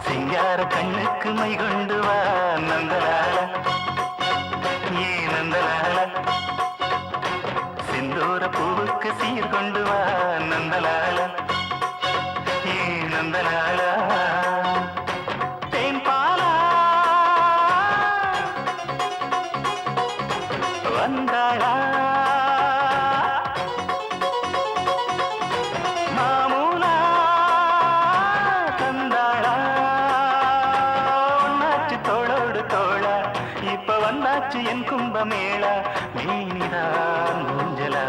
சிங்கார கண்ணுக்கு மை கொண்டு வா நந்தலால. ஏ நந்தலால. செந்தூர பூவுக்கு சீர் கொண்டு வா நந்தலால. ஏ நந்தலால. வந்தாளா. வந்தாச்சு என் கும்பமேளா. மேனிதான் ஊஞ்சலா